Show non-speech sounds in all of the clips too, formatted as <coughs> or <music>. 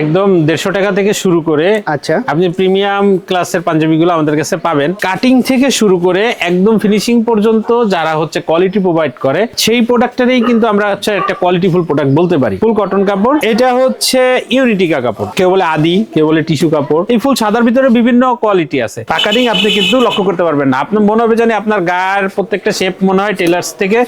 একদম দেড়শো টাকা থেকে শুরু করে আচ্ছা। আপনি প্রিমিয়াম ক্লাসের পাঞ্জাবিগুলো আমাদের কাছে পাবেন। কাটিং থেকে শুরু করে একদম ফিনিশিং পর্যন্ত যারা হচ্ছে কোয়ালিটি প্রোভাইড করে সেই প্রোডাক্টেরই কিন্তু আমরা হচ্ছে একটা কোয়ালিটিফুল প্রোডাক্ট বলতে পারি। ফুল কটন কাপড় এটা হচ্ছে ইউনিটিকা কাপড়। কেউ বলে আদি কেউ বলে টিস্যু কাপড়। এই ফুল সাদার ভিতরে বিভিন্ন কোয়ালিটি আছে। প্যাকারিং আপনি কিন্তু লক্ষ্য করতে পারবেন না। আপনার মনে হবে জানি আপনার গায়ের প্রত্যেকটা শেপ মনে হয় টেলার্স থেকে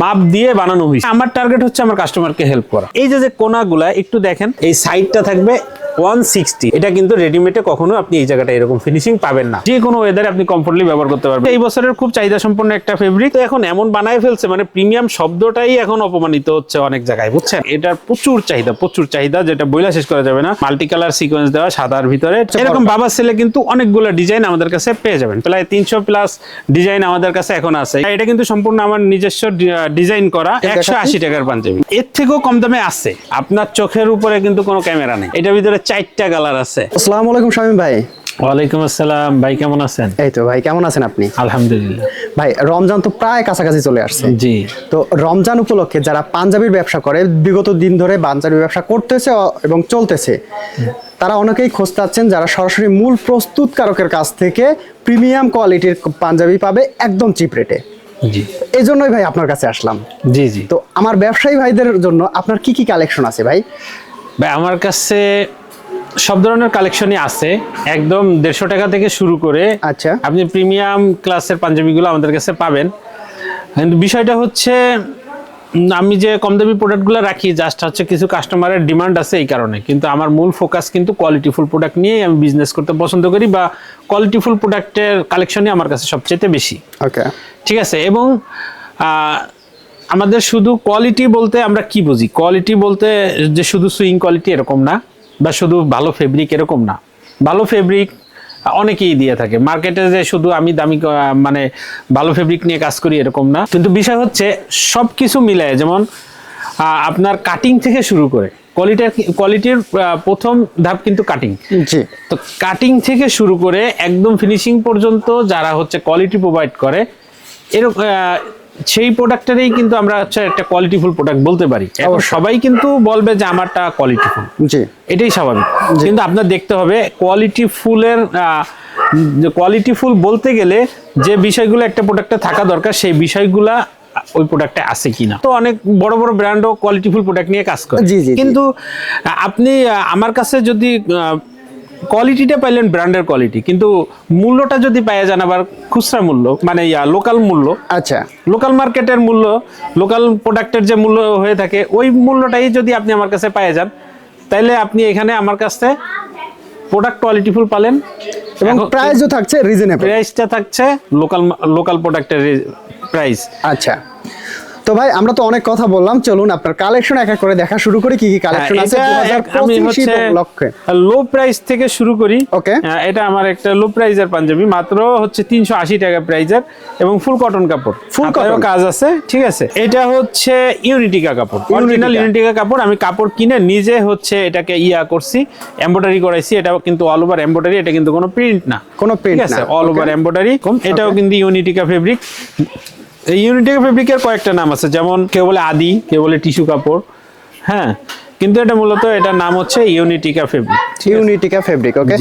মাপ দিয়ে বানানো হয়েছে। আমার টার্গেট হচ্ছে আমার কাস্টমারকে হেল্প করা। এই যে যে কোনাগুলা একটু দেখেন। এই সাইডটা থাকবে ওয়ান সিক্সটি এটা কিন্তু রেডিমেডে কখনো আপনি এই জায়গাটা এরকম ফিনিশিং পাবেন না। যে কোনো ওয়েদারে আপনি কমফোর্টলি ব্যবহার করতে পারবেন। এই বছরের খুব চাহিদা সম্পন্ন একটা ফেব্রিক এখন এমন বানায় ফেলছে মানে প্রিমিয়াম শব্দটাই এখন অপমানিত হচ্ছে অনেক জায়গায়, বুঝছেন? এটার প্রচুর চাহিদা প্রচুর চাহিদা, যেটা বইলা শেষ করা যাবে না। মাল্টি কালার সিকোয়েন্স দেওয়া, সাদার ভিতরে। এরকম বাবা ছেলে কিন্তু অনেকগুলো ডিজাইন আমাদের কাছে পেয়ে যাবেন। প্রায় তিনশো প্লাস ডিজাইন আমাদের কাছে এখন আছে। এটা কিন্তু সম্পূর্ণ আমার নিজস্ব ডিজাইন করা একশো আশি টাকার পাঞ্জাবি। এর থেকেও কম দামে আছে। আপনার চোখের উপরে কিন্তু কোনো ক্যামেরা নেই। এটার ভিতরে চারটা কালার আছে। আসসালামু আলাইকুম শামীম ভাই। ওয়ালাইকুম আসসালাম ভাই কেমন আছেন? এই তো ভাই কেমন আছেন আপনি? আলহামদুলিল্লাহ। ভাই রমজান তো প্রায় কাছাকাছি চলে আসছে। জি। তো রমজান উপলক্ষে যারা পাঞ্জাবির ব্যবসা করে বিগত দিন ধরে পাঞ্জাবি ব্যবসা করতেছে এবং চলতেছে তারা অনেকেই খোঁজ পাচ্ছেন যারা সরাসরি মূল প্রস্তুতকারকের কাছ থেকে প্রিমিয়াম কোয়ালিটির পাঞ্জাবি পাবে একদম চিপ রেটে জি। এই জন্যই ভাই আপনার কাছে আসলাম। জি জি। তো আমার ব্যবসায়ী ভাইদের জন্য আপনার কি কি কালেকশন আছে ভাই? ভাই আমার কাছে সব ধরনের কালেকশনই আছে। একদম দেড়শো টাকা থেকে শুরু করে আচ্ছা। আপনি প্রিমিয়াম ক্লাসের পাঞ্জাবিগুলো আমাদের কাছে পাবেন। কিন্তু বিষয়টা হচ্ছে আমি যে কম দামি প্রোডাক্টগুলো রাখি জাস্ট হচ্ছে কিছু কাস্টমারের ডিমান্ড আছে এই কারণে। কিন্তু আমার মূল ফোকাস কিন্তু কোয়ালিটিফুল প্রোডাক্ট নিয়েই আমি বিজনেস করতে পছন্দ করি বা কোয়ালিটিফুল প্রোডাক্টের কালেকশনই আমার কাছে সবচেয়ে বেশি। ওকে ঠিক আছে? এবং আমাদের শুধু কোয়ালিটি বলতে আমরা কি বুঝি? কোয়ালিটি বলতে যে শুধু সুইং কোয়ালিটি এরকম না। বা শুধু ভালো ফেব্রিক এরকম না। ভালো ফেব্রিক অনেকেই দিয়ে থাকে। মার্কেটে যে শুধু আমি দামি মানে ভালো ফেব্রিক নিয়ে কাজ করি এরকম না। কিন্তু বিষয় হচ্ছে সব কিছু মিলায় যেমন আপনার কাটিং থেকে শুরু করে কোয়ালিটির কোয়ালিটির প্রথম ধাপ কিন্তু কাটিং তো কাটিং থেকে শুরু করে একদম ফিনিশিং পর্যন্ত যারা হচ্ছে কোয়ালিটি প্রোভাইড করে এরকম সেই প্রোডাক্টেরই কিন্তু আমরা হচ্ছে একটা কোয়ালিটিফুল প্রোডাক্ট বলতে পারি। সবাই কিন্তু বলবে যে আমারটা কোয়ালিটিফুল জি। এটাই স্বাভাবিক। কিন্তু আপনার দেখতে হবে কোয়ালিটি ফুলের কোয়ালিটি ফুল বলতে গেলে যে বিষয়গুলো একটা প্রোডাক্টে থাকা দরকার সেই বিষয়গুলা ওই প্রোডাক্টে আছে কিনা। তো অনেক বড় বড় ব্র্যান্ডও কোয়ালিটিফুল প্রোডাক্ট নিয়ে কাজ করে। জি, জি, জি। কিন্তু আপনি আমার কাছে যদি কোয়ালিটিটা পাইলেন ব্র্যান্ডের কোয়ালিটি কিন্তু মূল্যটা যদি পাওয়া যান আবার খুচরা মূল্য মানে ইয়া লোকাল মূল্য। আচ্ছা। লোকাল মার্কেটের মূল্য লোকাল প্রোডাক্টের যে মূল্য হয়ে থাকে ওই মূল্যটাই যদি আপনি আমার কাছে পেয়ে যান তাইলে আপনি এখানে আমার কাছে প্রোডাক্ট কোয়ালিটিফুল পালেন। এবং প্রাইসও থাকছে রিজনেবল প্রাইসটা থাকছে লোকাল লোকাল প্রোডাক্টের প্রাইস আচ্ছা। তো ভাই আমরা তো অনেক কথা বললাম চলুন আপনার কালেকশন এক এক করে দেখা শুরু করি কি কি কালেকশন আছে হ্যাঁ, আমি হচ্ছে লো প্রাইস থেকে শুরু করি। ওকে এটা আমার একটা লো প্রাইজের পাঞ্জাবি মাত্র হচ্ছে তিনশো আশি টাকা প্রাইজের এবং ফুল কটন কাপড়। ফুল cotton? কাজ আছে ঠিক আছে? এটা হচ্ছে ইউনিটিকা কাপড়। অরিজিনাল ইউনিটিকা কাপড় আমি কাপড় কিনে নিজে হচ্ছে এটাকে ইয়া করছি এমব্রয়ডারি করাইছি এটা কিন্তু অল ওভার এমব্রয়ডারি এটা কিন্তু কোনো প্রিন্ট না। কোনো আছে? না, অল. ওভার এমব্রয়ডারি এটাও কিন্তু ইউনিটিকা ফেব্রিক এই ইউনিটিকা ফেব্রিকের কয়েকটা নাম আছে। যেমন কেউ বলে আদি কেউ বলে টিস্যু কাপড়। হ্যাঁ কিন্তু এটা মূলত এটার নাম হচ্ছে ইউনিটিকা ফেব্রিক ইউনিটিকা ফেব্রিক ওকে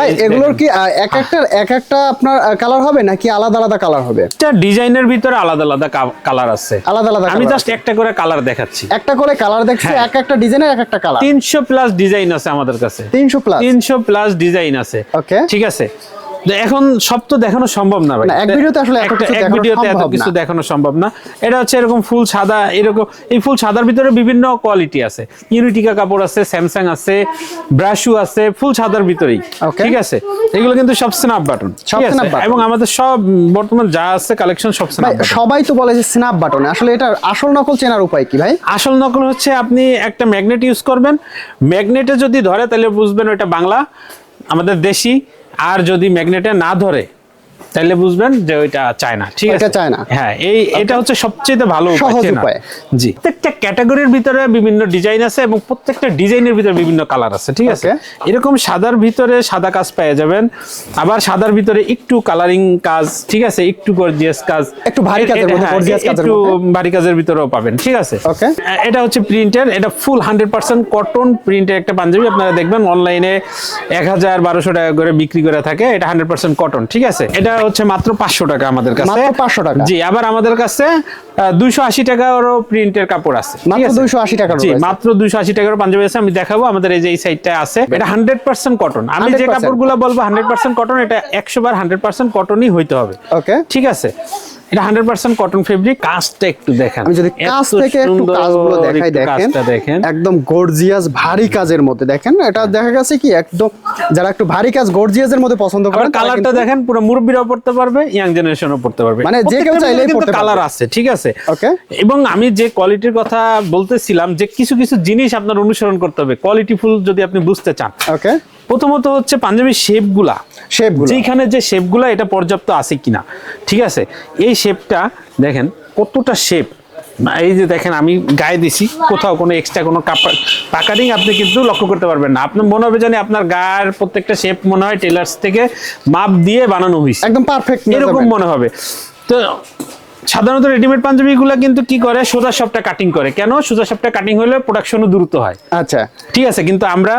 ভাই এগুলোর কি এক একটা এক একটা আপনার কালার হবে নাকি আলাদা আলাদা কালার হবে? এটা ডিজাইনের ভিতরে আলাদা আলাদা কালার আছে। আলাদা আলাদা আমি জাস্ট একটা করে কালার দেখাচ্ছি। একটা করে কালার দেখছি হ্যাঁ। এক একটা ডিজাইনের এক একটা কালার তিনশো প্লাস ডিজাইন আছে আমাদের কাছে। তিনশো প্লাস তিনশো প্লাস ডিজাইন আছে। ওকে ঠিক আছে? এখন সব তো দেখানো সম্ভব না ভাই। এক ভিডিওতে আসলে এক ভিডিওতে এত কিছু। দেখানো সম্ভব না। এটা হচ্ছে এরকম ফুল সাদা এরকম এই ফুল সাদার ভিতরে বিভিন্ন কোয়ালিটি আছে। ইউনিটিকা কাপড় আছে স্যামসাং আছে ব্রাশু আছে ফুল সাদার ভিতরেই। ঠিক আছে? এগুলো কিন্তু সব স্ন্যাপ বাটন। এবং আমাদের সব বর্তমান যা আছে কালেকশন সব স্ন্যাপ সবাই তো বলে যে স্ন্যাপ বাটন আসলে এটা আসল নকল চেনার উপায় কি ভাই? আসল নকল হচ্ছে আপনি একটা ম্যাগনেট ইউজ করবেন। ম্যাগনেটে যদি ধরে তাহলে বুঝবেন ওটা বাংলা আমাদের দেশি। আর যদি ম্যাগনেটে না ধরে তাহলে বুঝবেন যে ওইটা চায় না ঠিক আছে? চায় না। হ্যাঁ এই এটা হচ্ছে সবচেয়ে ভালো উপায় সহজ উপায়। জি। প্রত্যেকটা ক্যাটাগরির ভিতরে বিভিন্ন ডিজাইন আছে এবং প্রত্যেকটা ডিজাইনের ভিতরে বিভিন্ন কালার আছে ঠিক আছে? এরকম সাদার ভিতরে সাদা কাজ পেয়ে যাবেন আবার সাদার ভিতরে একটু কালারিং কাজ ঠিক আছে? একটু গর্জিয়াস কাজ। একটু ভারী কাজের মধ্যে, gorgeous কাজের একটু ভারী কাজের ভিতরেও পাবেন ঠিক আছে. এ- এটা হচ্ছে প্রিন্টের এটা ফুল হান্ড্রেড পার্সেন্ট কটন প্রিন্টের একটা পাঞ্জাবি আপনারা দেখবেন অনলাইনে এক হাজার বারোশো টাকা করে বিক্রি করে থাকে এটা হান্ড্রেড পার্সেন্ট কটন ঠিক আছে? এটা হচ্ছে মাত্র পাঁচশো টাকা আমাদের কাছে। মাত্র 500 টাকা? জি আবার আমাদের কাছে দুইশো আশি টাকারও প্রিন্টের কাপড় আছে। দুইশো মাত্র টাকা 280 টাকারও জি মাত্র দুইশো আশি টাকার পাঞ্জাবি আছে। আমি দেখাবো আমাদের এই যে এই সাইডটা আছে। এটা হান্ড্রেড পার্সেন্ট কটন। আমি যে 100% কাপড়গুলো বলব হান্ড্রেড পার্সেন্ট কটন এটা একশো বার হান্ড্রেড পার্সেন্ট কটনই হইতে হবে। ওকে। ঠিক আছে? এটা হান্ড্রেড পার্সেন্ট কটন ফেব্রিক কাজটা একটু দেখেন। আমি যদি কাজ থেকে একটু কাজগুলো দেখাই দেখেন দেখেন। একদম গর্জিয়াস ভারী কাজের মধ্যে। দেখেন এটা দেখা গেছে কি একদম যারা একটু ভারী কাজ গর্জিয়াস এর মধ্যে পছন্দ করেন কালারটা দেখেন পুরো মুরব্বীরাও পড়তে পারবে ইয়াং জেনারেশনও পড়তে পারবে। মানে যে কেউ চাইলেই পড়তে কালার আছে ঠিক আছে. এবং আমি যে কোয়ালিটির কথা বলতেছিলাম যে কিছু কিছু জিনিস আপনার অনুসরণ করতে হবে কোয়ালিটি ফুল যদি আপনি বুঝতে চান। ওকে প্রথমত হচ্ছে পাঞ্জাবির শেপগুলা। শেপগুলো। যেখানে যে শেপগুলা এটা পর্যাপ্ত আছে কিনা। ঠিক আছে? এই শেপটা দেখেন কতটা শেপ। এই যে দেখেন আমি গায়ে দিছি কোথাও কোনো এক্সট্রা কোনো কাপড় পাকারিং আপনি কিন্তু লক্ষ্য করতে পারবেন না। আপনার মনে হবে জানি আপনার গায়ের প্রত্যেকটা শেপ মনে হয় টেলার্স থেকে মাপ দিয়ে বানানো হয়েছে একদম পারফেক্ট এরকম মনে হবে। তো সাধারণত রেডিমেড পাঞ্জাবিগুলো কিন্তু কি করে? সোজা সবটা কাটিং করে। কেন? সোজা সবটা কাটিং হলে প্রোডাকশনও দ্রুত হয়। আচ্ছা। ঠিক আছে কিন্তু আমরা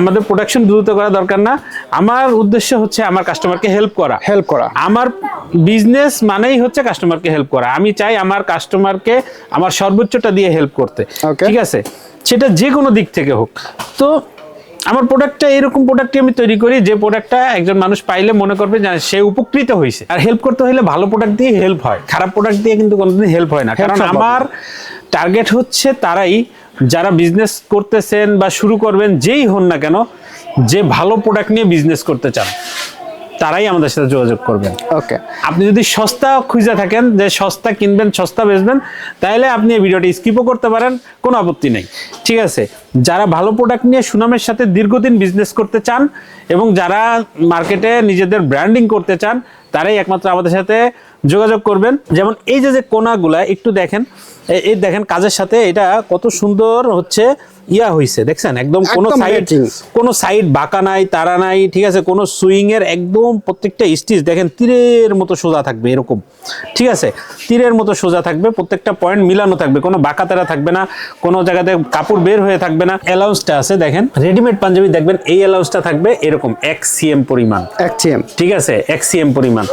আমাদের প্রোডাকশন দ্রুত করা দরকার না। আমার উদ্দেশ্য হচ্ছে আমার কাস্টমারকে হেল্প করা। হেল্প করা। আমার বিজনেস মানেই হচ্ছে কাস্টমারকে হেল্প করা। আমি চাই আমার কাস্টমারকে আমার সর্বোচ্চটা দিয়ে হেল্প করতে. ঠিক আছে? সেটা যে কোনো দিক থেকে হোক। তো আমার প্রোডাক্টটা এরকম প্রোডাক্টই আমি তৈরি করি যে প্রোডাক্টটা একজন মানুষ পাইলে মনে করবে যে সে উপকৃত হয়েছে আর হেল্প করতে হলে ভালো প্রোডাক্ট দিয়ে হেল্প হয়। খারাপ প্রোডাক্ট দিয়ে কিন্তু কোনোদিন হেল্প হয় না। কারণ আমার টার্গেট হচ্ছে তারাই যারা বিজনেস করতেছেন বা শুরু করবেন যেই হন না কেন যে ভালো প্রোডাক্ট নিয়ে বিজনেস করতে চান। তারাই আমাদের সাথে যোগাযোগ করবেন। ওকে আপনি যদি সস্তা খুঁজে থাকেন যে সস্তা কিনবেন সস্তা বেচবেন তাহলে আপনি এই ভিডিওটি স্কিপও করতে পারেন কোনো আপত্তি নেই। ঠিক আছে? যারা ভালো প্রোডাক্ট নিয়ে সুনামের সাথে দীর্ঘদিন বিজনেস করতে চান এবং যারা মার্কেটে নিজেদের ব্র্যান্ডিং করতে চান তারাই একমাত্র আমাদের সাথে যোগাযোগ করবেন। যেমন এই যে যে কোনাগুলা একটু দেখেন। এই দেখেন কাজের সাথে এটা কত সুন্দর হচ্ছে। ইয়া হইছে দেখছেন? একদম কোনো সাইড। কোনো সাইড বাঁকা নাই তারা নাই ঠিক আছে? কোনো সুইং এর একদম প্রত্যেকটা স্টিচ দেখেন তীরের মতো সোজা থাকবে এরকম। ঠিক আছে? তীরের মতো সোজা থাকবে প্রত্যেকটা পয়েন্ট মিলানো থাকবে কোনো বাঁকা তারা থাকবে না কোনো জায়গাতে কাপড় বের হয়ে থাকবে না। অ্যালাউন্সটা আছে দেখেন? রেডিমেড পাঞ্জাবি দেখবেন এই অ্যালাউন্সটা থাকবে এরকম এক সিএম পরিমাণ। একচিএম ঠিক আছে? এক সিএম পরিমাণ।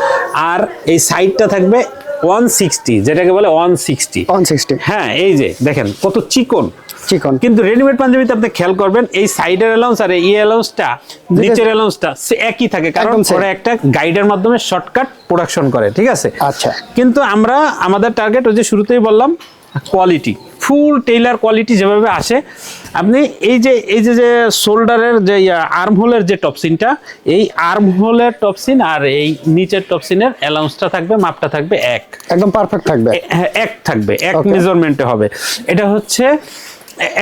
আর এই সাইডটা থাকবে ওয়ান সিক্সটি যেটাকে বলে ওয়ান সিক্সটি ওয়ান সিক্সটি হ্যাঁ এই যে দেখেন কত চিকন। চিকন। কিন্তু রেডিমেড পাঞ্জাবিতে আপনি খেয়াল করবেন এই সাইডের অ্যালাউন্স আর এই অ্যালাউন্সটা নিচের অ্যালাউন্সটা একই থাকে কারণ। ওরা একটা গাইডের মাধ্যমে শর্টকাট প্রোডাকশন করে ঠিক আছে? আচ্ছা। কিন্তু আমরা আমাদের টার্গেট ওই যে শুরুতেই বললাম কোয়ালিটি ফুল টেইলার কোয়ালিটি যেভাবে আসে আপনি এই যে এই যে যে শোল্ডারের যে আর্ম হোলের যে টপসিনটা এই আর্ম হোলের টপসিন আর এই নিচের টপসিনের অ্যালাউন্সটা থাকবে মাপটা থাকবে এক। একদম পারফেক্ট থাকবে। হ্যাঁ, এক থাকবে এক মেজারমেন্টে হবে। এটা হচ্ছে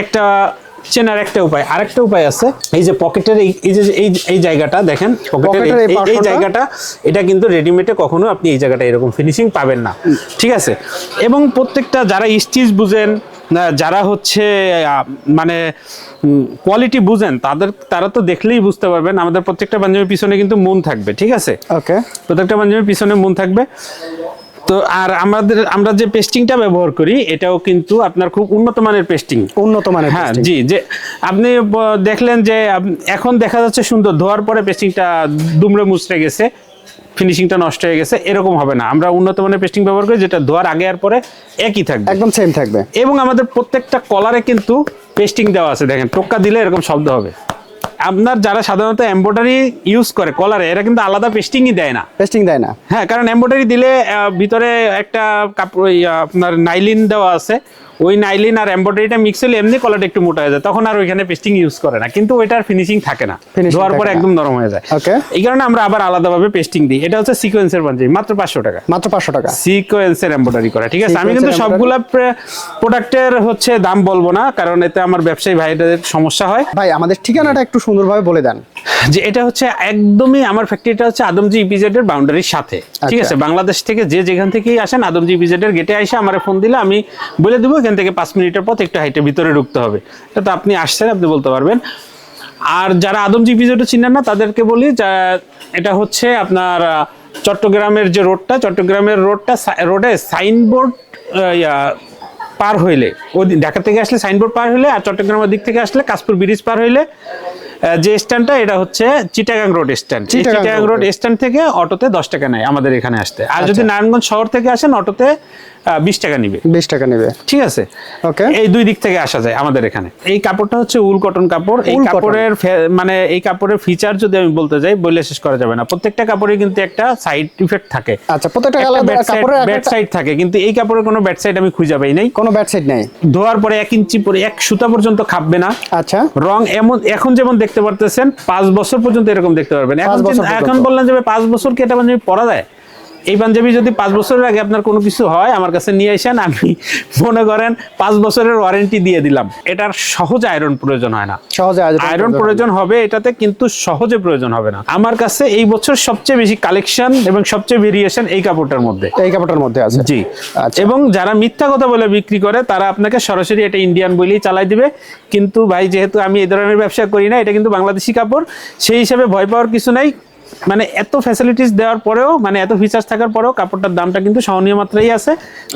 একটা চেনার একটা উপায়। আরেকটা উপায় আছে এই যে পকেটের এই যে এই এই জায়গাটা দেখেন পকেটের এই? জায়গাটা এটা কিন্তু রেডিমেডে কখনো আপনি এই জায়গাটা এরকম ফিনিশিং পাবেন না। ঠিক আছে? এবং প্রত্যেকটা যারা স্টিচ বুঝেন যারা হচ্ছে মানে কোয়ালিটি বুঝেন তাদের তারা তো দেখলেই বুঝতে পারবেন আমাদের প্রত্যেকটা পাঞ্জাবির পিছনে কিন্তু মন থাকবে ঠিক আছে? ওকে প্রত্যেকটা পাঞ্জাবির পিছনে মন থাকবে। তো আর আমাদের আমরা যে পেস্টিংটা ব্যবহার করি এটাও কিন্তু আপনার খুব উন্নত মানের পেস্টিং উন্নত মানের হ্যাঁ জি যে আপনি দেখলেন যে এখন দেখা যাচ্ছে সুন্দর ধোয়ার পরে পেস্টিংটা দুমড়ে মুচড়ে গেছে ফিনিশিংটা নষ্ট হয়ে গেছে এরকম হবে না। আমরা উন্নত মানের পেস্টিং ব্যবহার করি যেটা ধোয়ার আগে আর পরে একই থাকবে। একদম সেম থাকবে। এবং আমাদের প্রত্যেকটা কলারে কিন্তু পেস্টিং দেওয়া আছে দেখেন টোক্কা দিলে এরকম শব্দ হবে। আপনার যারা সাধারণত এমব্রয়ডারি ইউজ করে কলারে এরা কিন্তু আলাদা পেস্টিংই দেয় না। পেস্টিং দেয় না। হ্যাঁ কারণ এমব্রয়ডারি দিলে ভিতরে একটা কাপড় আপনার নাইলিন দেওয়া আছে। ওই নাইলিন আর এমব্রয়ডারিটা মিক্স হলে এমনি কলারটা একটু মোটা হয়ে যায়। তখন আর ওইখানে পেস্টিং ইউজ করে না। কিন্তু ওইটার ফিনিশিং থাকে না। ধোয়ার পরে একদম নরম হয়ে যায়। ওকে এই কারণে আমরা আবার আলাদাভাবে পেস্টিং দিই। এটা হচ্ছে সিকোয়েন্সের পাঞ্জাবি মাত্র পাঁচশো টাকা। মাত্র পাঁচশো টাকা। সিকোয়েন্সের এমব্রয়ডারি করা ঠিক আছে? আমি কিন্তু সবগুলা প্রোডাক্টের হচ্ছে দাম বলব না কারণ এতে আমার ব্যবসায়ী ভাইদের সমস্যা হয়। ভাই আমাদের ঠিকানাটা একটু সুন্দরভাবে বলে দেন। যে এটা হচ্ছে একদমই আমার ফ্যাক্টরিটা হচ্ছে আদমজি ইপিজেড এর বাউন্ডারির সাথে। ঠিক আচ্ছা। আছে? বাংলাদেশ থেকে যে যেখান থেকেই আসেন আদমজি ইপিজেড এর গেটে এসে আমার ফোন দিলে আমি বলে দেবো এখান থেকে পাঁচ মিনিটের পথ একটু হাইটের ভিতরে ঢুকতে হবে। এটা তো আপনি আসছেন আপনি বলতে পারবেন। আর যারা আদমজি ইপিজেডও চিনেন না তাদেরকে বলি যা এটা হচ্ছে আপনার চট্টগ্রামের যে রোডটা চট্টগ্রামের রোডটা রোডে সাইনবোর্ড পার হইলে। ওই ঢাকা থেকে আসলে সাইনবোর্ড পার হইলে আর চট্টগ্রামের দিক থেকে আসলে কাশপুর ব্রিজ পার হইলে যে স্ট্যান্ডটা এটা হচ্ছে Chittagong road stand. Chittagong road stand থেকে অটোতে দশ টাকা নেয় আমাদের এখানে আসতে। আর যদি নারায়ণগঞ্জ শহর থেকে আসেন অটোতে বিশ টাকা নিবে। বিশ টাকা নেবে। ঠিক আছে? Okay. এই দুই দিক থেকে আসা যায় আমাদের এখানে। এই কাপড়টা হচ্ছে উল কটন কাপড়। এই কাপড়ের মানে এই কাপড়ের ফিচার যদি আমি বলতে যাই বলে শেষ করা যাবে না। প্রত্যেকটা কাপড়ে কিন্তু একটা সাইড ইফেক্ট থাকে। আচ্ছা প্রত্যেকটা কাপড়ের ব্যাড সাইড থাকে কিন্তু এই কাপড়ের কোনো ব্যাড সাইড আমি খুঁজে পাই নাই। কোনো ব্যাড সাইড নাই। ধোয়ার পরে এক ইঞ্চি পরে এক সুতা পর্যন্ত খাপবে না। আচ্ছা। রং এমন এখন যেমন দেখতে পারতেছেন পাঁচ বছর পর্যন্ত এরকম দেখতে পারবেন। এখন বছর এখন। বললেন যে পাঁচ বছর কি এটা পাঞ্জাবি পরা যায়? এই পাঞ্জাবি যদি পাঁচ বছরের আগে আপনার কোনো কিছু হয় আমার কাছে নিয়ে আসেন আমি মনে করেন পাঁচ বছরের ওয়ারেন্টি দিয়ে দিলাম। এটার সহজে আয়রন প্রয়োজন হয় না। সহজে আয়রন প্রয়োজন হবে। এটাতে কিন্তু সহজে প্রয়োজন হবে না। আমার কাছে এই বছর সবচেয়ে বেশি কালেকশন এবং সবচেয়ে ভেরিয়েশন এই কাপড়টার মধ্যে। এই কাপড়টার মধ্যে আছে? জি। আচ্ছা। এবং যারা মিথ্যা কথা বলে বিক্রি করে তারা আপনাকে সরাসরি এটা ইন্ডিয়ান বলেই চালাই দিবে। কিন্তু ভাই যেহেতু আমি এই ধরনের ব্যবসা করি না এটা কিন্তু বাংলাদেশি কাপড় সেই হিসাবে ভয় পাওয়ার কিছু নাই। মানে এত ফ্যাসিলিটিস দেওয়ার পরেও মানে এত ফিচার্স থাকার পরেও কাপড়টার দামটা কিন্তু সহনীয় মাত্রাই আছে।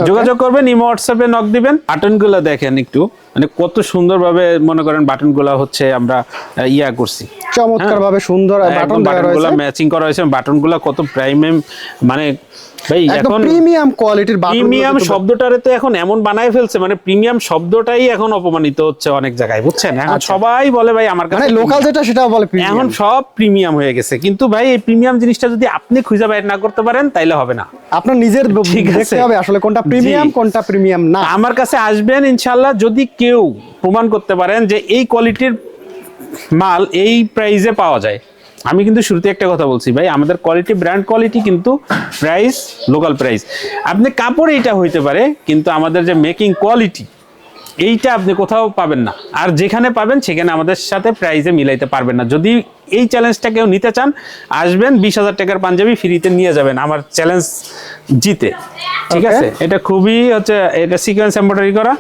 যোগাযোগ করবেন ইমো হোয়াটসঅ্যাপে নক দিবেন। বাটনগুলো দেখেন একটু। মানে কত সুন্দরভাবে মনে করেন বাটনগুলো হচ্ছে আমরা ইয়া করছি। চমৎকার ভাবে সুন্দর বাটন বাটনগুলো ম্যাচিং করা হয়েছে বাটনগুলো কত প্রাইমেম মানে ভাই এখন প্রিমিয়াম কোয়ালিটির বাটন প্রিমিয়াম শব্দটারে তো এখন এমন বানায় ফেলছে মানে প্রিমিয়াম শব্দটাই এখন অপমানিত হচ্ছে অনেক জায়গায় বুঝছেন? এখন সবাই বলে ভাই আমার কাছে মানে লোকাল যেটা সেটা বলে এখন সব প্রিমিয়াম হয়ে গেছে। কিন্তু ভাই এই প্রিমিয়াম জিনিসটা যদি আপনি খুঁজে বাইর না করতে পারেন তাইলে হবে না। আপনার নিজের। দেখতে হবে আসলে কোনটা প্রিমিয়াম কোনটা প্রিমিয়াম না। আমার কাছে আসবেন ইনশাল্লাহ যদি কেউ প্রমাণ করতে পারেন যে এই কোয়ালিটির মাল এই প্রাইজে পাওয়া যায়। আমি কিন্তু শুরুতে একটা কথা বলছি, ভাই, আমাদের কোয়ালিটি ব্র্যান্ড কোয়ালিটি কিন্তু প্রাইস লোকাল প্রাইস আপনি কাপড় এটা হইতে পারে, কিন্তু আমাদের যে মেকিং কোয়ালিটি এইটা আপনি কোথাও পাবেন না। আর যেখানে পাবেন, সেখানে আমাদের সাথে প্রাইসে মিলাইতে পারবেন না। যদি এই চ্যালেঞ্জটা কেউ নিতে চান আসবেন বিশ হাজার টাকার পাঞ্জাবি ফ্রিতে নিয়ে যাবেন আমার চ্যালেঞ্জ জিতে। ঠিক আছে? এটা খুবই হচ্ছে এটা সিকোয়েন্স এমব্রয়ডারি করা।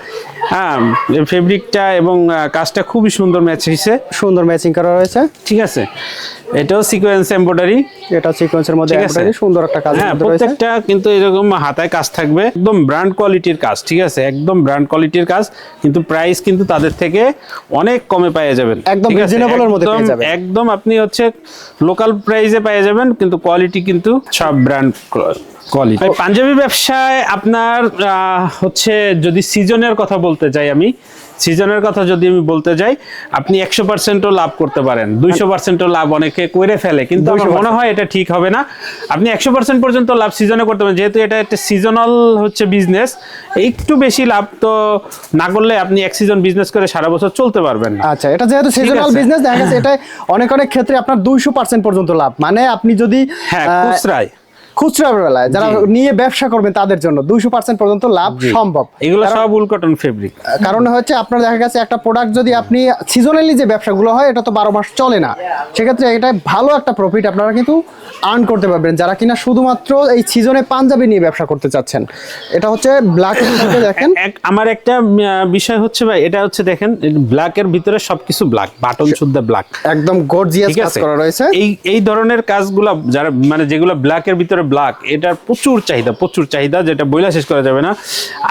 হ্যাঁ ফেব্রিকটা এবং কাজটা খুবই সুন্দর ম্যাচ হয়েছে সুন্দর ম্যাচিং করা রয়েছে। ঠিক আছে? এটাও সিকোয়েন্স এমব্রয়ডারি এটা সিকোয়েন্সের মধ্যে ঠিক সুন্দর একটা কাজ হ্যাঁ প্রত্যেকটা কিন্তু এরকম হাতায় কাজ থাকবে। একদম ব্র্যান্ড কোয়ালিটির কাজ ঠিক আছে? একদম ব্র্যান্ড কোয়ালিটির কাজ কিন্তু প্রাইস কিন্তু তাদের থেকে অনেক কমে পেয়ে যাবেন। একদম এর মধ্যে পেয়ে একদম- যাবেন। একদম আপনি হচ্ছে লোকাল প্রাইসে পেয়ে যাবেন কিন্তু কোয়ালিটি কিন্তু সব ব্র্যান্ড কোয়ালিটি পাঞ্জাবি ব্যবসায় আপনার আহ, হচ্ছে যদি সিজনের কথা বলতে যাই আমি সিজনের কথা যদি আমি বলতে যাই আপনি একশো পার্সেন্টও লাভ করতে পারেন। দুইশো পার্সেন্টও লাভ অনেকে করে ফেলে কিন্তু আমার মনে হয় এটা ঠিক হবে না। আপনি একশো পার্সেন্ট পর্যন্ত লাভ সিজনে করতে পারেন যেহেতু এটা একটা সিজনাল হচ্ছে বিজনেস একটু বেশি লাভ তো না করলে আপনি এক সিজন বিজনেস করে সারা বছর চলতে পারবেন না। আচ্ছা এটা যেহেতু সিজনাল বিজনেস দেখা গেছে এটা অনেক অনেক ক্ষেত্রে আপনার দুইশো পার্সেন্ট পর্যন্ত লাভ। মানে আপনি যদি হ্যাঁ খুচরায়। খুচরা বেলায় যারা নিয়ে ব্যবসা করবেন তাদের জন্য দুইশো পার্সেন্ট পর্যন্ত লাভ সম্ভব। এগুলো সব উল কটন ফেব্রিক কারণ হচ্ছে আপনার দেখা গেছে একটা প্রোডাক্ট যদি আপনি সিজনালি যে ব্যবসাগুলো হয় এটা তো বারো মাস চলে না। সেক্ষেত্রে এটা ভালো একটা প্রফিট আপনারা কিন্তু আর্ন করতে পারবেন। যারা কিনা শুধুমাত্র এই সিজনে পাঞ্জাবি নিয়ে ব্যবসা করতে চাচ্ছেন এটা হচ্ছে ব্ল্যাক <coughs> দেখেন। আমার একটা বিষয় হচ্ছে ভাই এটা হচ্ছে দেখেন ব্ল্যাকের ভিতরে সবকিছু ব্ল্যাক বাটন শুদ্ধ ব্ল্যাক একদম গর্জিয়াস কাজ করা রয়েছে। এই এই ধরনের কাজগুলো যারা মানে যেগুলো ব্ল্যাকের ভিতরে ব্ল্যাক এটার প্রচুর চাহিদা প্রচুর চাহিদা যেটা বইলা শেষ করা যাবে না।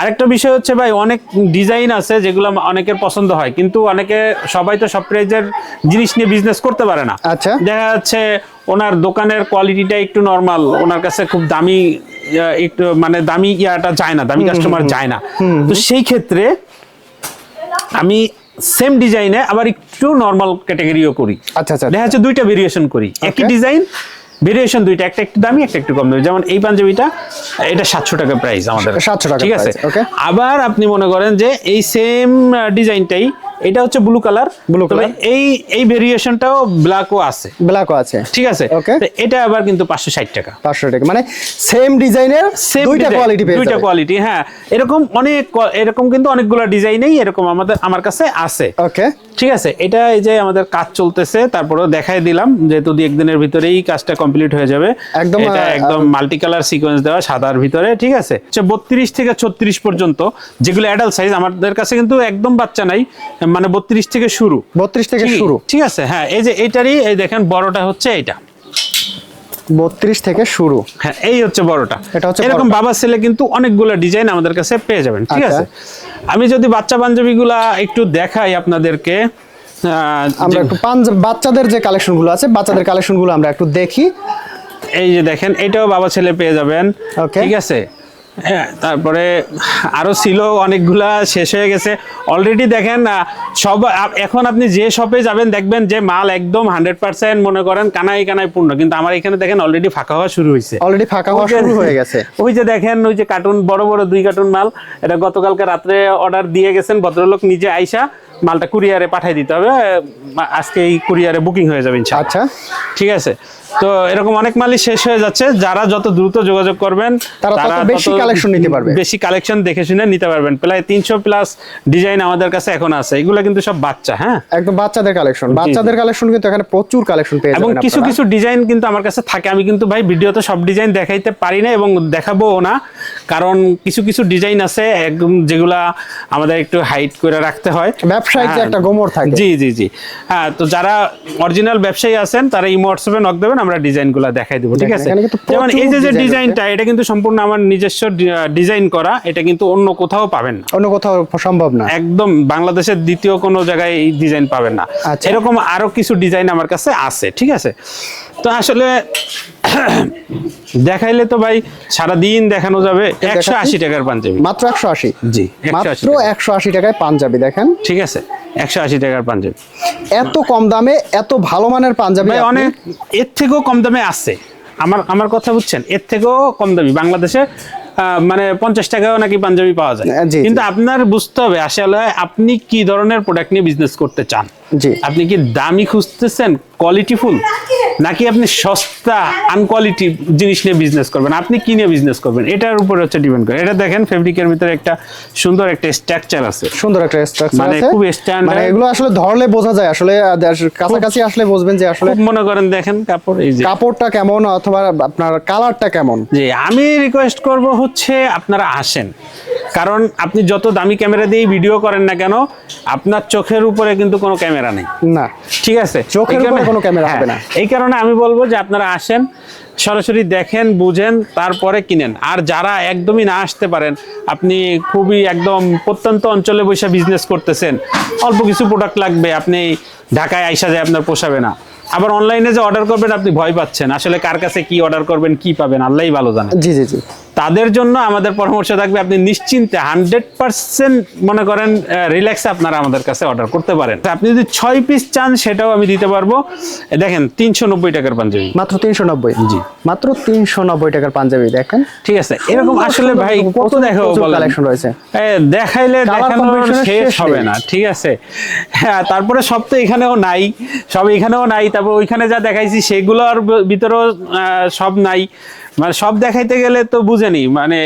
আরেকটা বিষয় হচ্ছে ভাই অনেক ডিজাইন আছে যেগুলো অনেকের পছন্দ হয় কিন্তু অনেকে সবাই তো সব প্রাইজের জিনিস নিয়ে বিজনেস করতে পারে না। আচ্ছা। দেখা যাচ্ছে ওনার দোকানের কোয়ালিটিটা একটু নর্মাল ওনার কাছে খুব দামি একটু মানে দামি ইয়াটা যায় না দামি কাস্টমার যায় না। তো সেই ক্ষেত্রে আমি সেম ডিজাইনে আবার একটু নর্মাল ক্যাটাগরিও করি। আচ্ছা আচ্ছা দেখা যাচ্ছে দুইটা ভেরিয়েশন করি। একই ডিজাইন ভেরিয়েশন দুইটা একটা একটু দামি একটা একটু কম দামি। যেমন এই পাঞ্জাবিটা এটা সাতশো টাকা প্রাইস আমাদের। 700 টাকা ঠিক আছে? ওকে আবার আপনি মনে করেন যে এই সেম ডিজাইনটাই এটা হচ্ছে ব্লু কালার তবে color। এই এই ভেরিয়েশনটাও ব্ল্যাকও আছে। ব্ল্যাকও আছে। ঠিক আছে. তো এটা আবার কিন্তু পাঁচশো ষাট টাকা। পাঁচশো টাকা। মানে সেম ডিজাইনের Same দুইটা কোয়ালিটি পেয়ে দুইটা কোয়ালিটি হ্যাঁ। এরকম অনেক এরকম কিন্তু অনেকগুলো ডিজাইনেই এরকম আমাদের আমার কাছে আছে। ওকে ঠিক আছে? এটা এই যে আমাদের কাজ চলতেছে তারপরেও দেখাই দিলাম যেহেতু দুই একদিনের ভিতরেই কাজটা কমপ্লিট হয়ে যাবে। একদম, এটা একদম মাল্টি কালার সিকোয়েন্স দেওয়া সাদার ভিতরে ঠিক আছে? বত্রিশ থেকে ছত্রিশ পর্যন্ত যেগুলো অ্যাডাল্ট সাইজ আমাদের কাছে কিন্তু একদম বাচ্চা নাই। মানে বত্রিশ থেকে শুরু। বত্রিশ থেকে শুরু। ঠিক আছে হ্যাঁ এই যে এটারই এই দেখেন বড়টা হচ্ছে এটা বত্রিশ থেকে শুরু। হ্যাঁ এই হচ্ছে বড়টা। এটা হচ্ছে এরকম বাবা ছেলে কিন্তু অনেকগুলো ডিজাইন আমাদের কাছে পেয়ে যাবেন ঠিক আচ্ছা। আছে? আমি যদি বাচ্চা পাঞ্জাবিগুলা একটু দেখাই আপনাদেরকে আমরা একটু বাচ্চাদের যে কালেকশনগুলো আছে বাচ্চাদের কালেকশনগুলো আমরা একটু দেখি। এই যে দেখেন এটাও বাবা ছেলে পেয়ে যাবেন. ঠিক আছে? হ্যাঁ তারপরে আরও ছিল অনেকগুলা শেষ হয়ে গেছে। অলরেডি দেখেন সব এখন আপনি যে শপে যাবেন দেখবেন যে মাল একদম হান্ড্রেড পার্সেন্ট মনে করেন কানাই কানাই পূর্ণ। কিন্তু আমার এখানে দেখেন অলরেডি ফাঁকা হওয়া শুরু হয়েছে। অলরেডি ফাঁকা হওয়া ওই যে- শুরু হয়ে গেছে। ওই যে দেখেন ওই যে কার্টুন বড় বড় দুই কার্টুন মাল। এটা গতকালকে রাত্রে অর্ডার দিয়ে গেছেন ভদ্রলোক নিজে আইসা মালটা কুরিয়ারে পাঠিয়ে দিতে হবে। আজকে এই কুরিয়ারে বুকিং হয়ে যাবে আচ্ছা। ঠিক আছে? তো এরকম অনেক মালই শেষ হয়ে যাচ্ছে। যারা যত দ্রুত যোগাযোগ করবেন তারা তত বেশি collection নিতে পারবে। বেশি কালেকশন দেখে শুনে নিতে পারবেন। প্রায় তিনশো প্লাস ডিজাইন আমাদের কাছে এখন আছে। এগুলো কিন্তু সব বাচ্চা হ্যাঁ? একদম বাচ্চাদের কালেকশন বাচ্চাদের কালেকশন কিন্তু এখানে প্রচুর কালেকশন পেয়ে যাবেন এবং কিছু কিছু ডিজাইন কিন্তু আমার কাছে থাকে। আমি কিন্তু ভাই ভিডিওতে সব ডিজাইন দেখাইতে পারি না এবং দেখাবো না। কারণ কিছু কিছু ডিজাইন আছে একদম যেগুলা আমাদের একটু হাইট করে রাখতে হয়। ব্যবসায়িক। একটা গোমর থাকে। জি জি জি। হ্যাঁ তো যারা অরিজিনাল ব্যবসায়ী আছেন তারা হোয়াটসঅ্যাপে নক দেবেন। আমরা ডিজাইনগুলো দেখাই দেবো ঠিক আছে? যেমন এই যে যে ডিজাইনটা এটা কিন্তু সম্পূর্ণ আমার নিজস্ব ডিজাইন করা এটা কিন্তু অন্য কোথাও পাবেন না। অন্য কোথাও সম্ভব না। একদম বাংলাদেশের দ্বিতীয় কোনো জায়গায় এই ডিজাইন পাবেন না। আচ্ছা। এরকম আরও কিছু ডিজাইন আমার কাছে আছে ঠিক আছে? তো আসলে <coughs> দেখাইলে তো ভাই সারা দিন দেখানো যাবে একশো আশি টাকার পাঞ্জাবি। মাত্র একশো আশি? জি একশো আশি মাত্র একশো আশি টাকায় পাঞ্জাবি দেখেন। ঠিক আছে একশো আশি টাকার পাঞ্জাবি। এত কম দামে এত ভালো মানের পাঞ্জাবি ভাই অনেক এর থেকেও কম দামে আছে। আমার আমার কথা বুঝছেন? এর থেকেও কম দামি। বাংলাদেশে মানে পঞ্চাশ টাকাও নাকি পাঞ্জাবি পাওয়া যায়। কিন্তু আপনার বুঝতে হবে আসলে আপনি কি ধরনের প্রোডাক্ট নিয়ে বিজনেস করতে চান? আপনি কি দামি খুঁজতেছেন? কোয়ালিটিফুল নাকি আপনি সস্তা আনকোয়ালিটি জিনিস নিয়ে বিজনেস করবেন? আপনি কি নিয়ে বিজনেস করবেন? এটার উপরে হচ্ছে ডিপেন্ড করে। এটা দেখেন ফেব্রিকের ভিতরে একটা সুন্দর একটা স্ট্রাকচার আছে। সুন্দর একটা স্ট্রাকচার মানে খুব standard। মানে এগুলো আসলে ধরলে বোঝা যায়। আসলে কাছাকাছি আসলে বুঝবেন যে আসলে মনে করেন দেখেন কাপড় এই যে। কাপড়টা কেমন অথবা আপনার কালারটা কেমন? জি আমি রিকোয়েস্ট করব হচ্ছে আপনারা আসেন। কারণ আপনি যত দামি ক্যামেরা দিয়ে ভিডিও করেন না কেন আপনার চোখের উপরে কিন্তু কোনো ক্যামেরা নেই। না। ঠিক আছে? চোখের উপরে কোনো ক্যামেরা হবে হ্যাঁ, না। এই কারণে আমি বলব যে আপনারা আসেন, সরাসরি দেখেন, বুঝেন, তারপরে কিনেন। আর যারা একদমই না আসতে পারেন, আপনি খুবই একদম প্রত্যন্ত অঞ্চলে বসে বিজনেস করতেছেন, অল্প কিছু প্রোডাক্ট লাগবে, আপনি ঢাকায় আইসা যায় আপনার পোষাবে না। আবার অনলাইনে যে অর্ডার করবেন, আপনি ভয় পাচ্ছেন, আসলে কার কাছে কি অর্ডার করবেন, কি পাবেন, আল্লাহই ভালো জানেন জি জি জি। তাদের জন্য আমাদের পরামর্শ থাকবে আপনি নিশ্চিন্তে হান্ড্রেড পার্সেন্ট মনে করেন রিল্যাক্সে আপনারা আমাদের কাছে অর্ডার করতে পারেন। আপনি যদি ছয় পিস চান সেটাও আমি দিতে পারব। দেখেন তিনশো নব্বই টাকার পাঞ্জাবি। মাত্র তিনশো নব্বই? জি। মাত্র তিনশো নব্বই টাকার পাঞ্জাবি দেখেন। ঠিক আছে এরকম আসলে ভাই কত দেখাবো প্রচুর রয়েছে। দেখাইলে দেখানোর শেষ হবে না ঠিক আছে। হ্যাঁ তারপরে সব তো এখানেও নাই সব এখানেও নাই তারপর ওইখানে যা দেখাইছি সেগুলোর ভিতরেও সব নাই। মানে সব দেখাইতে গেলে তো বুঝেনি মানে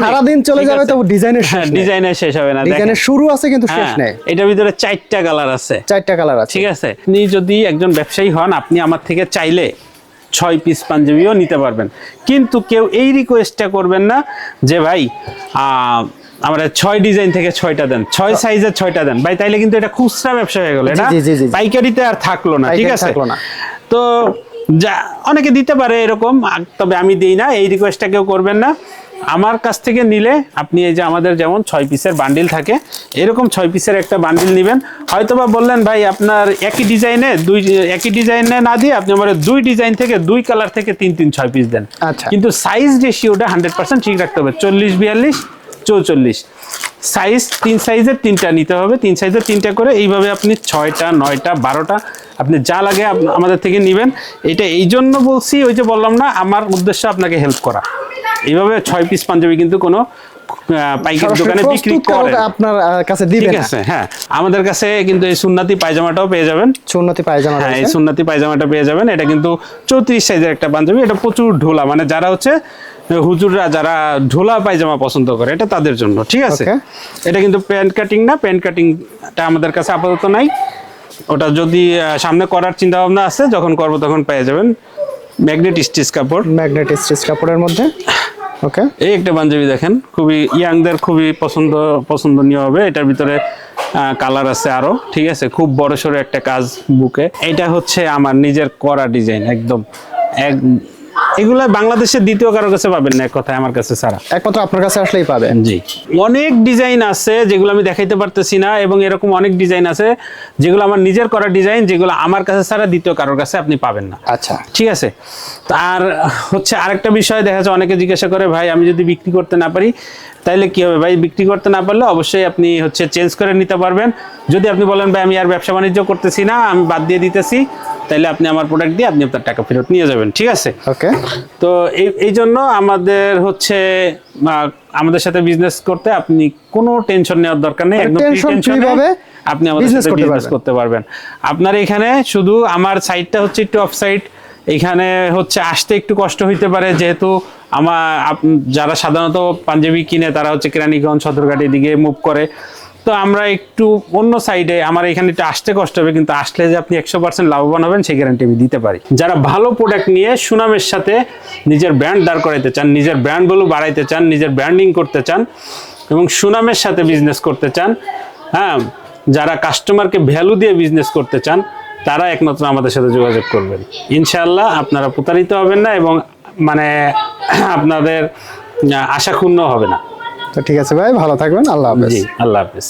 সারাদিন চলে যাবে? তো ডিজাইনের হ্যাঁ শেষ ডিজাইনের শেষ হবে না। ডিজাইনের শুরু আছে কিন্তু শেষ হ্যাঁ, নেই। এটার ভিতরে চারটা কালার আছে। চারটা কালার আছে। ঠিক আছে। আপনি যদি একজন ব্যবসায়ী হন আপনি আমার থেকে চাইলে ছয় পিস পাঞ্জাবিও নিতে পারবেন। কিন্তু কেউ এই রিকোয়েস্টটা করবেন না যে ভাই আহ, আমরা ছয় ডিজাইন থেকে ছয়টা দেন ছয় সাইজের ছয়টা দেন। ভাই তাইলে কিন্তু এটা খুচরা ব্যবসা হয়ে গেল। এটা। পাইকারিতে আর থাকল না ঠিক আছে। তো যা অনেকে দিতে পারে এরকম তবে আমি দিই না এই রিকোয়েস্টটা কেউ করবেন না। আমার কাছ থেকে নিলে আপনি এই যে আমাদের যেমন ছয় পিসের বান্ডিল থাকে এরকম ছয় পিসের একটা বান্ডিল নেবেন। হয়তোবা বললেন ভাই আপনার একই ডিজাইনে দুই একই ডিজাইনে না দিয়ে আপনি আমার দুই ডিজাইন থেকে দুই কালার থেকে তিন তিন ছয় পিস দেন। আচ্ছা। কিন্তু সাইজ রেশিওটা হান্ড্রেড পার্সেন্ট ঠিক রাখতে হবে চল্লিশ বিয়াল্লিশ চৌচল্লিশ। সাইজ তিন সাইজের তিনটা নিতে হবে। তিন সাইজের তিনটা করে এইভাবে আপনি ছয়টা নয়টা বারোটা আপনি যা লাগে আমাদের থেকে নেবেন। এটা এই জন্য বলছি ওই যে বললাম না আমার উদ্দেশ্য আপনাকে হেল্প করা। এইভাবে ছয় পিস পাঞ্জাবি কিন্তু কোনো পাইকারি দোকানে বিক্রি করেন। আপনার কাছে দিবে ঠিক আছে হ্যাঁ। আমাদের কাছে কিন্তু এই সুন্নাতি পায়জামাটাও পেয়ে যাবেন। সুন্নতি পায়জামা হ্যাঁ এই সুন্নাতি পায়জামাটা পেয়ে যাবেন। এটা কিন্তু চৌত্রিশ সাইজের একটা পাঞ্জাবি। এটা প্রচুর ঢোলা। মানে যারা হচ্ছে হুজুররা যারা ঢোলা পায়জামা পছন্দ করে এটা তাদের জন্য ঠিক আছে? এটা কিন্তু প্যান্ট কাটিং না প্যান্ট কাটিংটা আমাদের কাছে আপাতত নাই। ওটা যদি সামনে করার চিন্তা ভাবনা আছে যখন করব তখন পেয়ে যাবেন। ম্যাগনেট স্টিচ কাপড়। ম্যাগনেট স্টিচ কাপড়ের মধ্যে। ওকে। এই একটা পাঞ্জাবি দেখেন খুবই ইয়াংদের খুবই পছন্দ পছন্দনীয় হবে। এটার ভিতরে কালার আছে আরও ঠিক আছে? খুব বড় সড়ো একটা কাজ বুকে। এটা হচ্ছে আমার নিজের করা ডিজাইন একদম। এক এগুলা বাংলাদেশের দ্বিতীয় কারও কাছে পাবেন না এক কথায় আমার কাছে ছাড়া। একমাত্র আপনার কাছে আসলেই পাবে জি। অনেক ডিজাইন আছে যেগুলো আমি দেখাইতে পারতেছি না এবং এরকম অনেক ডিজাইন আছে যেগুলো আমার নিজের করা ডিজাইন যেগুলো আমার কাছে ছাড়া দ্বিতীয় কারোর কাছে আপনি পাবেন না। আচ্ছা। ঠিক আছে? আর হচ্ছে আরেকটা বিষয় দেখা যাচ্ছে অনেকে জিজ্ঞাসা করে ভাই আমি যদি বিক্রি করতে না পারি তাইলে কি হবে ভাই? বিক্রি করতে না পারলে অবশ্যই আপনি হচ্ছে চেঞ্জ করে নিতে পারবেন। যদি আপনি বলেন ভাই আমি আর ব্যবসা বাণিজ্য করতেছি না আমি বাদ দিয়ে দিতেছি তাইলে আপনি আমার প্রোডাক্ট দিয়ে আপনি আপনার টাকা ফেরত নিয়ে যাবেন ঠিক আছে? ওকে তো এই এই জন্য আমাদের হচ্ছে আমাদের সাথে বিজনেস করতে আপনি কোনো টেনশন নেওয়ার দরকার নেই মানে একদম ভাবে আপনি আমাদের সাথে বিজনেস করতে পারবেন। আপনার এখানে শুধু আমার সাইডটা হচ্ছে একটু অফ সাইড এখানে হচ্ছে আসতে একটু কষ্ট হইতে পারে যেহেতু আমার যারা সাধারণত পাঞ্জাবি কিনে, তারা হচ্ছে কেরানীগঞ্জ, সদরঘাট দিকে মুভ করে। তো আমরা একটু অন্য সাইডে আমার এখানে একটু আসতে কষ্ট হবে, কিন্তু আসলে যে আপনি একশো পার্সেন্ট লাভবান হবেন, সেই গ্যারান্টি আমি দিতে পারি। যারা ভালো প্রোডাক্ট নিয়ে সুনামের সাথে নিজের ব্র্যান্ড দাঁড় করাইতে চান, নিজের ব্র্যান্ডগুলো বাড়াইতে চান, নিজের ব্র্যান্ডিং করতে চান, এবং সুনামের সাথে বিজনেস করতে চান হ্যাঁ যারা কাস্টমারকে ভ্যালু দিয়ে বিজনেস করতে চান, তারা একমাত্র আমাদের সাথে যোগাযোগ করবেন। ইনশাআল্লাহ আপনারা প্রতারিত হবেন না, এবং মানে <clears throat> আপনাদের আহ, আশা ক্ষুণ্ণ হবে না। তো ঠিক আছে ভাই ভালো থাকবেন আল্লাহ হাফেজ। আল্লাহ হাফিজ।